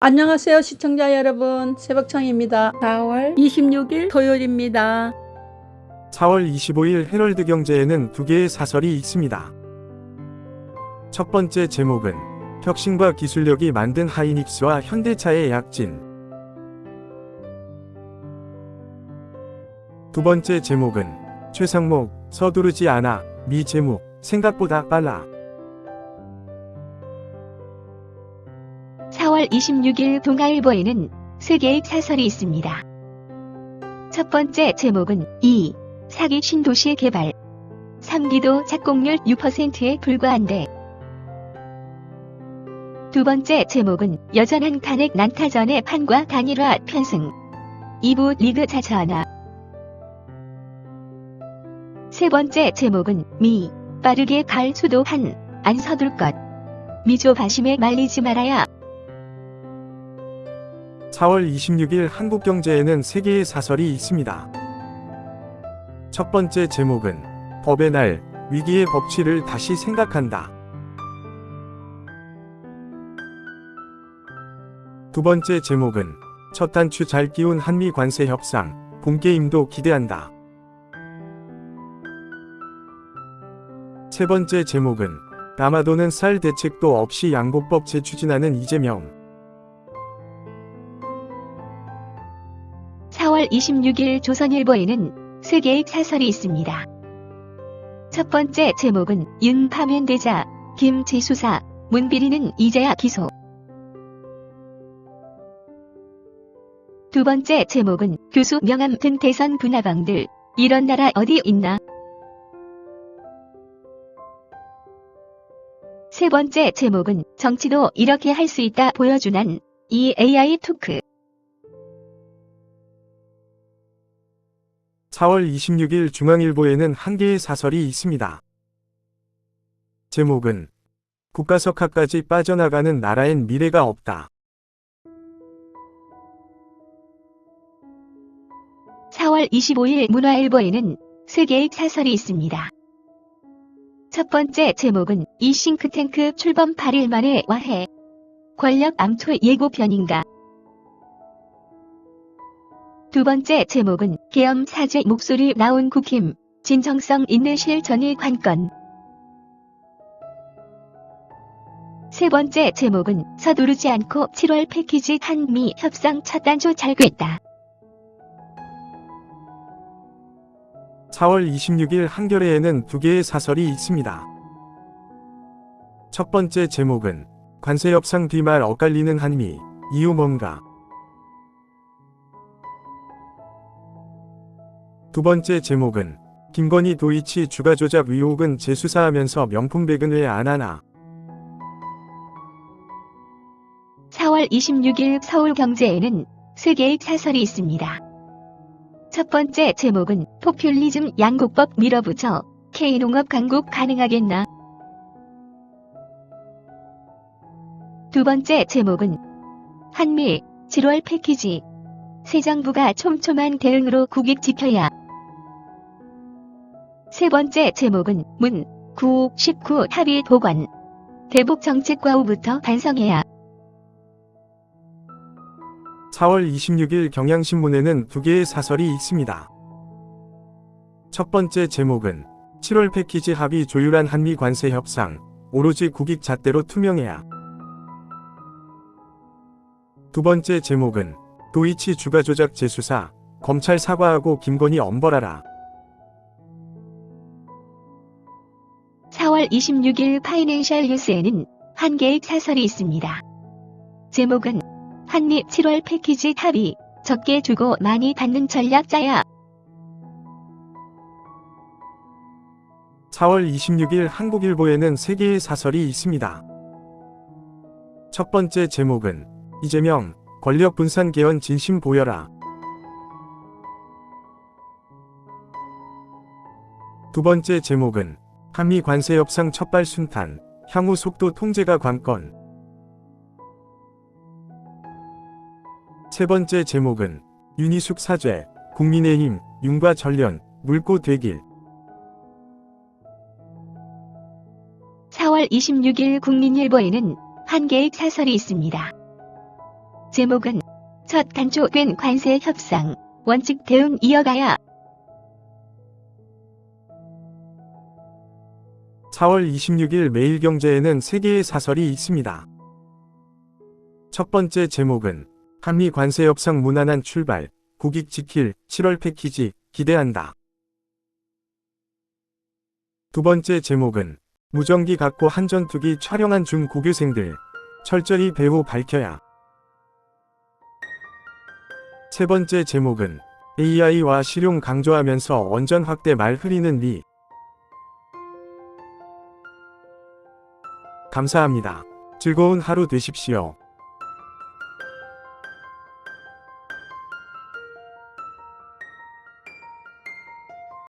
안녕하세요 시청자 여러분 새벽청입니다 4월 26일 토요일입니다 4월 25일 헤럴드 경제에는 두 개의 사설이 있습니다. 첫 번째 제목은 혁신과 기술력이 만든 하이닉스와 현대차의 약진. 두 번째 제목은 최상목 서두르지 않아 미 제목 생각보다 빨라. 4월 26일 동아일보에는 세 개의 사설이 있습니다. 첫 번째 제목은 2. 사기 신도시 개발 3기도 착공률 6%에 불과한데 두 번째 제목은 여전한 탄핵 난타전의 판과 단일화 편승 2부 리그 자차하나 세 번째 제목은 미 빠르게 갈 수도 한 안 서둘 것 미조 바심에 말리지 말아야 4월 26일 한국경제에는 세 개의 사설이 있습니다. 첫 번째 제목은 법의 날 위기의 법치를 다시 생각한다. 두 번째 제목은 첫 단추 잘 끼운 한미 관세 협상 봄게임도 기대한다. 세 번째 제목은 남아도는 쌀 대책도 없이 양보법 재추진하는 이재명 4월 26일 조선일보에는 세 개의 사설이 있습니다. 첫 번째 제목은 윤 파면대자, 김재수사, 문비리는 이제야 기소. 두 번째 제목은 교수 명함 든 대선 분화방들, 이런 나라 어디 있나? 세 번째 제목은 정치도 이렇게 할 수 있다 보여주난 이 AI 토크. 4월 26일 중앙일보에는 한 개의 사설이 있습니다. 제목은 국가석학까지 빠져나가는 나라엔 미래가 없다. 4월 25일 문화일보에는 세 개의 사설이 있습니다. 첫 번째 제목은 이 싱크탱크 출범 8일 만에 와해. 권력 암투 예고편인가. 두 번째 제목은 계엄 사죄 목소리 나온 국힘. 진정성 있는 실전의 관건. 세 번째 제목은 서두르지 않고 7월 패키지 한미 협상 첫 단조 잘 꿰다. 4월 26일 한겨레에는 두 개의 사설이 있습니다. 첫 번째 제목은 관세 협상 뒤말 엇갈리는 한미 이유 뭔가 두 번째 제목은 김건희 도이치 주가 조작 의혹은 재수사하면서 명품백은 왜 안 하나 4월 26일 서울경제에는 세 개의 사설이 있습니다. 첫 번째 제목은 포퓰리즘 양국법 밀어붙여 K농업 강국 가능하겠나? 두 번째 제목은 한미 7월 패키지 새 정부가 촘촘한 대응으로 국익 지켜야 세 번째 제목은 문 9, 19 합의 도관 대북 정책과 후부터 반성해야 4월 26일 경향신문에는 두 개의 사설이 있습니다. 첫 번째 제목은 7월 패키지 합의 조율한 한미 관세 협상, 오로지 국익 잣대로 투명해야. 두 번째 제목은 도이치 주가 조작 재수사, 검찰 사과하고 김건희 엄벌하라. 4월 26일 파이낸셜 뉴스에는 한 개의 사설이 있습니다. 제목은 한미 7월 패키지 합의 적게 주고 많이 받는 전략 짜야 4월 26일 한국일보에는 세 개의 사설이 있습니다. 첫 번째 제목은 이재명 권력 분산 개헌 진심 보여라. 두 번째 제목은 한미 관세 협상 첫발 순탄 향후 속도 통제가 관건. 세 번째 제목은 윤희숙 사죄 국민의힘 윤과 전련 물고 되길. 4월 26일 국민일보에는 한 개의 사설이 있습니다. 제목은 첫 단초된 관세 협상 원칙 대응 이어가야 4월 26일 매일경제에는 세 개의 사설이 있습니다. 첫 번째 제목은 한미 관세 협상 무난한 출발, 국익 지킬 7월 패키지 기대한다. 두 번째 제목은 무전기 갖고 한전투기 촬영한 중 고교생들 철저히 배후 밝혀야. 세 번째 제목은 AI와 실용 강조하면서 원전 확대 말 흐리는 리. 감사합니다. 즐거운 하루 되십시오.